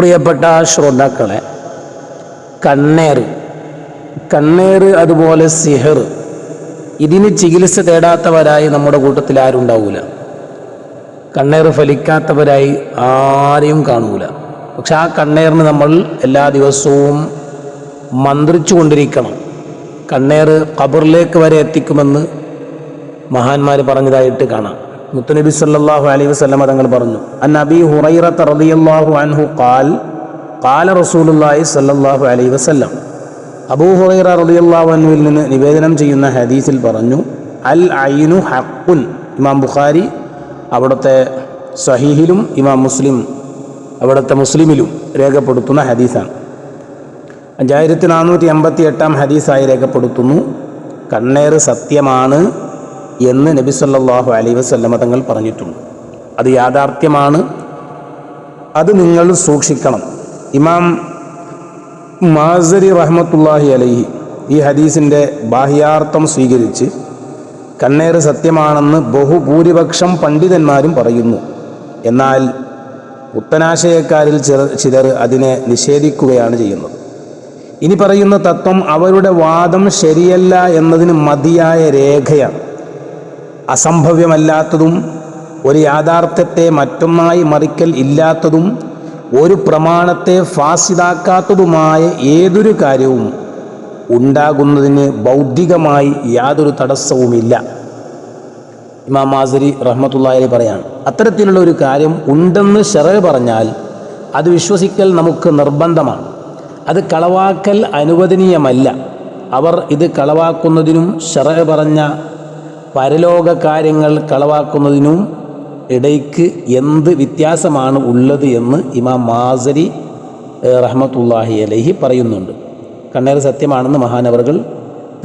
പ്രിയപ്പെട്ട ശ്രോതാക്കളെ കണ്ണേർ. കണ്ണേർ അതുപോലെ സിഹർ. ഇതിന് ചികിത്സ തേടാത്തവരായി നമ്മുടെ കൂട്ടത്തിൽ ആരും ഉണ്ടാവൂല കണ്ണേർ ഫലിക്കാത്തവരായി ആരെയും കാണൂല. പക്ഷെ ആ കണ്ണേറിന് നമ്മൾ എല്ലാ ദിവസവും മന്ത്രിച്ചു കൊണ്ടിരിക്കണം. കണ്ണേർ ഖബറിലേക്ക് വരെ എത്തിക്കുമെന്ന് മഹാന്മാർ പറഞ്ഞതായിട്ട് കാണാം. മുത്തുനബി സല്ലാഹു അലൈഹി വസല്ലമ തങ്ങൾ പറഞ്ഞു അൻ അബി ഹുറൈറത്ത് റളിയല്ലാഹു അൻഹു ഖാൽ ഖാല റസൂലുള്ളാഹി സല്ലല്ലാഹു അലൈഹി വസല്ലം. അബൂ ഹുറൈറ റളിയല്ലാഹു അൻഹുവിൽ നിന്ന് നിവേദനം ചെയ്യുന്ന ഹദീസിൽ പറഞ്ഞു അൽ ഐനു ഹക്കുൻ ഇമാം ബുഖാരി അവിടുത്തെ സഹീഹിലും ഇമാം മുസ്ലിം അവിടുത്തെ മുസ്ലിമിലും രേഖപ്പെടുത്തുന്ന ഹദീസാണ്. അഞ്ചായിരത്തി നാനൂറ്റി എൺപത്തി എട്ടാം ഹദീസായി രേഖപ്പെടുത്തുന്നു കണ്ണേറ് സത്യമാണ് എന്ന് നബി സല്ലാഹു അലൈ വസല്ലമ തങ്ങൾ പറഞ്ഞിട്ടുണ്ട്. അത് യാഥാർത്ഥ്യമാണ്. അത് നിങ്ങൾ സൂക്ഷിക്കണം. ഇമാം മാസരി റഹ്മത്തുല്ലാഹി അലൈഹി ഈ ഹദീസിന്റെ ബാഹ്യാർത്ഥം സ്വീകരിച്ച് കണ്ണേറ് സത്യമാണെന്ന് ബഹുഭൂരിപക്ഷം പണ്ഡിതന്മാരും പറയുന്നു. എന്നാൽ ഉത്തനാശയക്കാരിൽ ചിലർ ചിലർ അതിനെ നിഷേധിക്കുകയാണ് ചെയ്യുന്നത്. ഇനി പറയുന്ന തത്വം അവരുടെ വാദം ശരിയല്ല എന്നതിന് മതിയായ രേഖയാണ്. അസംഭവ്യമല്ലാത്തതും ഒരു യാഥാർത്ഥ്യത്തെ മറ്റൊന്നായി മറിക്കൽ ഇല്ലാത്തതും ഒരു പ്രമാണത്തെ ഫാസിതാക്കാത്തതുമായ ഏതൊരു കാര്യവും ഉണ്ടാകുന്നതിന് ബൗദ്ധികമായി യാതൊരു തടസ്സവുമില്ല. ഇമാം മാസരി റഹ്മത്തുള്ളാഹി പറയാണ് അത്തരത്തിലുള്ള ഒരു കാര്യം ഉണ്ടെന്ന് ഷെറ പറഞ്ഞാൽ അത് വിശ്വസിക്കൽ നമുക്ക് നിർബന്ധമാണ്. അത് കളവാക്കൽ അനുവദനീയമല്ല. അവർ ഇത് കളവാക്കുന്നതിനും ഷെറ പറഞ്ഞ പരലോക കാര്യങ്ങൾ കളവാക്കുന്നതിനും ഇടയ്ക്ക് എന്ത് വ്യത്യാസമാണ് ഉള്ളത് എന്ന് ഇമാം മാസരി റഹ്മത്തുല്ലാഹി അലഹി പറയുന്നുണ്ട്. കണ്ണേർ സത്യമാണെന്ന് മഹാനവറുകൾ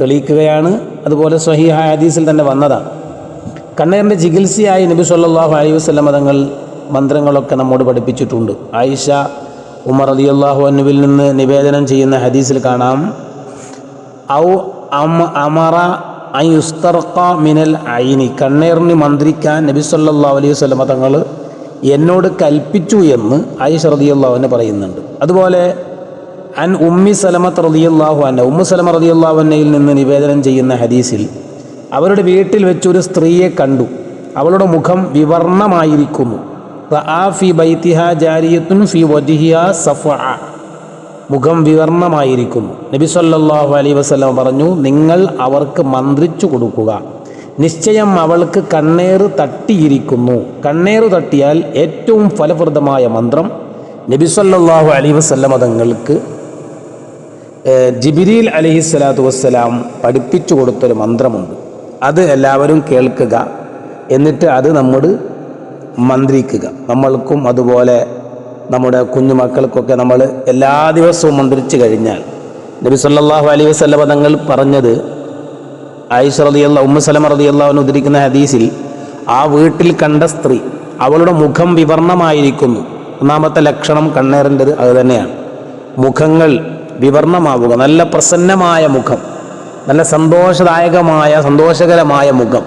തെളിയിക്കുകയാണ്. അതുപോലെ സ്വഹീഹ ഹദീസിൽ തന്നെ വന്നതാണ് കണ്ണേറിന്റെ ചികിത്സയായി നബി സല്ലാഹു അലൈഹി വസ്ലം തങ്ങൾ മന്ത്രങ്ങളൊക്കെ നമ്മോട് പഠിപ്പിച്ചിട്ടുണ്ട്. ആയിഷ ഉമർ അലി അള്ളാഹു അനുവിൽ നിന്ന് നിവേദനം ചെയ്യുന്ന ഹദീസിൽ കാണാം. ഔ അമ അമറ മിനൽ ഐനി. കണ്ണേറിന് മന്ത്രിക്കാൻ നബി സല്ലാ അലൈഹി സ്വലമ തങ്ങൾ എന്നോട് കൽപ്പിച്ചു എന്ന് ആയിഷ റളിയല്ലാഹുവിനെ പറയുന്നുണ്ട്. അതുപോലെ അൻ ഉമ്മി സലമത്ത് റളിയല്ലാഹു അന്ന ഉമ്മു സലമ റളിയല്ലാഹു അന്നയിൽ നിന്ന് നിവേദനം ചെയ്യുന്ന ഹദീസിൽ അവരുടെ വീട്ടിൽ വെച്ചൊരു സ്ത്രീയെ കണ്ടു. അവളുടെ മുഖം വിവർണമായിരിക്കുന്നു ഫി ബൈത്തിഹ ജാരിയത്തുൻ ഫി വജ്ഹിഹ സഫഅ. മുഖം വിവർണമായിരിക്കുന്നു നബി സല്ലാഹു അലൈ വസല്ലം പറഞ്ഞു നിങ്ങൾ അവർക്ക് മന്ത്രിച്ചു കൊടുക്കുക. നിശ്ചയം അവൾക്ക് കണ്ണേറ് തട്ടിയിരിക്കുന്നു. കണ്ണേറ് തട്ടിയാൽ ഏറ്റവും ഫലപ്രദമായ മന്ത്രം നബി സല്ലാഹു അലൈ വസല്ലം അതങ്ങൾക്ക് ജിബിരിൽ അലഹി സ്വലാത്തു വസ്സലാം പഠിപ്പിച്ചു കൊടുത്തൊരു മന്ത്രമുണ്ട്. അത് എല്ലാവരും കേൾക്കുക. എന്നിട്ട് അത് നമ്മൾ മന്ത്രിക്കുക. നമ്മൾക്കും അതുപോലെ നമ്മുടെ കുഞ്ഞുമക്കൾക്കൊക്കെ നമ്മൾ എല്ലാ ദിവസവും മന്ത്രിച്ചു കഴിഞ്ഞാൽ നബി സല്ലാഹു അലൈ വസല്ലമ തങ്ങൾ പറഞ്ഞത് ആയിഷ റതിയുള്ള ഉമ്മസലം സലമ റളിയല്ലാഹു ഉദ്ധരിക്കുന്ന ഹദീസിൽ ആ വീട്ടിൽ കണ്ട സ്ത്രീ അവളുടെ മുഖം വിവർണമായിരിക്കുന്നു. ഒന്നാമത്തെ ലക്ഷണം കണ്ണേറിന്റെ അത് തന്നെയാണ്. മുഖങ്ങൾ വിവർണമാവുക നല്ല പ്രസന്നമായ മുഖം നല്ല സന്തോഷദായകമായ സന്തോഷകരമായ മുഖം.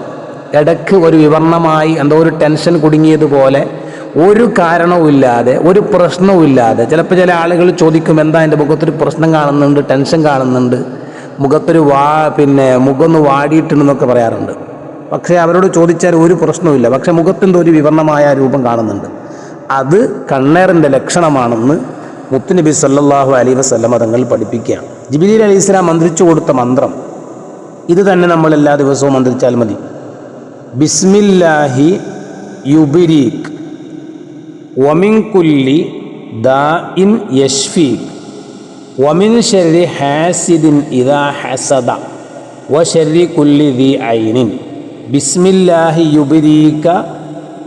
ഇടയ്ക്ക് ഒരു വിവർണമായി എന്തോ ഒരു ടെൻഷൻ കുടുങ്ങിയതുപോലെ ഒരു കാരണവുമില്ലാതെ ഒരു പ്രശ്നവുമില്ലാതെ ചിലപ്പോൾ ചില ആളുകൾ ചോദിക്കും എന്താ എന്റെ മുഖത്തൊരു പ്രശ്നം കാണുന്നുണ്ട് ടെൻഷൻ കാണുന്നുണ്ട്? മുഖത്തൊരു വാ പിന്നെ മുഖമൊന്ന് വാടിയിട്ടുണ്ടെന്നൊക്കെ പറയാറുണ്ട്. പക്ഷേ അവരോട് ചോദിച്ചാൽ ഒരു പ്രശ്നവുമില്ല പക്ഷേ മുഖത്തിന്റെ ഒരു വിവർണമായ രൂപം കാണുന്നുണ്ട്. അത് കണ്ണേറിന്റെ ലക്ഷണമാണെന്ന് മുത്തുനബി സല്ലാഹു അലൈഹി വസല്ലമ തങ്ങൾ പഠിപ്പിക്കുകയാണ്. ജിബിലി അലി ഇസ്ലാം മന്ത്രിച്ചു കൊടുത്ത മന്ത്രം ഇത് തന്നെ നമ്മൾ എല്ലാ ദിവസവും മന്ത്രിച്ചാൽ മതി. ബിസ്മില്ലാഹി യുബിരീക്. വമിൻ കുല്ലി ദാ ഇൻ യഷ്ഫി വമിൻ ഷെരി ഹാസിദിൻ ഇദാ ഹസദ വഷരി കുല്ലി ദി ഐനിൻ ബിസ്മില്ലാഹി യുബിദീക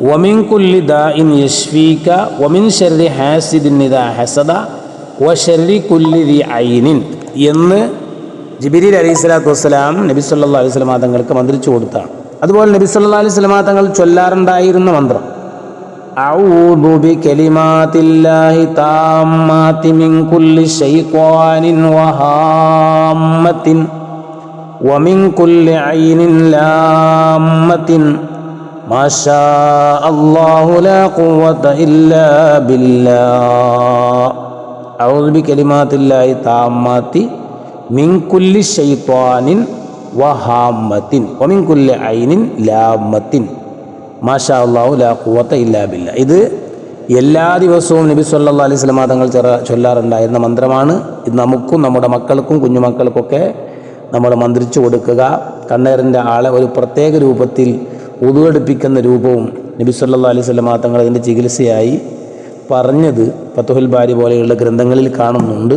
വമിൻ കുല്ലി ദാ ഇൻ യഷ്ഫീക വമിൻ ഷെരി ഹാസിദിൻ ഇദാ ഹസദ വഷരി കുല്ലി ദി ഐനിൻ എന്ന് ജിബിരി അലൈഹി സ്വലാത്തു വസ്സലാം നബി സല്ലാ അലൈഹി സ്വലാം തങ്ങൾക്ക് മന്ത്രിച്ചു കൊടുത്താണ്. അതുപോലെ നബി സല്ലാ അലൈഹി സ്വലാം തങ്ങൾ ചൊല്ലാറുണ്ടായിരുന്ന മന്ത്രം. أعوذ بكلمات الله تامات من كل شيطان وهامة ومن كل عين لامة. ما شاء الله لا قوة إلا بالله. أعوذ بكلمات الله تامات من كل شيطان وهامة ومن كل عين لامة. മാഷാ അള്ളാഹു ലാ കുവത്ത ഇല്ലാ ബില്ല. ഇത് എല്ലാ ദിവസവും നബി സല്ലാ അലൈഹി സ്വലമാ തങ്ങൾ ചെറ ചൊല്ലാറുണ്ടായിരുന്ന മന്ത്രമാണ്. ഇത് നമുക്കും നമ്മുടെ മക്കൾക്കും കുഞ്ഞുമക്കൾക്കൊക്കെ നമ്മൾ മന്ത്രിച്ചു കൊടുക്കുക. കണ്ണേറിന്റെ ആളെ ഒരു പ്രത്യേക രൂപത്തിൽ ഉതുകടുപ്പിക്കുന്ന രൂപവും നബി സല്ലാ അലൈഹി സ്വലമാ തങ്ങൾ അതിന്റെ ചികിത്സയായി പറഞ്ഞത് പത്തുഹുൽ ബാരി പോലെയുള്ള ഗ്രന്ഥങ്ങളിൽ കാണുന്നുണ്ട്.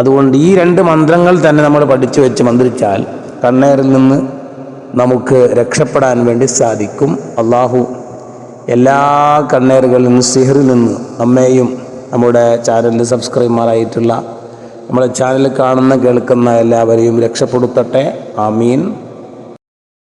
അതുകൊണ്ട് ഈ രണ്ട് മന്ത്രങ്ങൾ തന്നെ നമ്മൾ പഠിച്ചു വെച്ച് മന്ത്രിച്ചാൽ കണ്ണേറിൽ നിന്ന് നമുക്ക് രക്ഷപ്പെടാൻ വേണ്ടി സാധിക്കും. അള്ളാഹു എല്ലാ കണ്ണേറുകളിൽ നിന്ന് സിഹറിൽ നിന്ന് നമ്മെയും നമ്മുടെ ചാനലിൽ സബ്സ്ക്രൈബർമാരായിട്ടുള്ള നമ്മുടെ ചാനൽ കാണുന്ന കേൾക്കുന്ന എല്ലാവരെയും രക്ഷപ്പെടുത്തട്ടെ. ആമീൻ.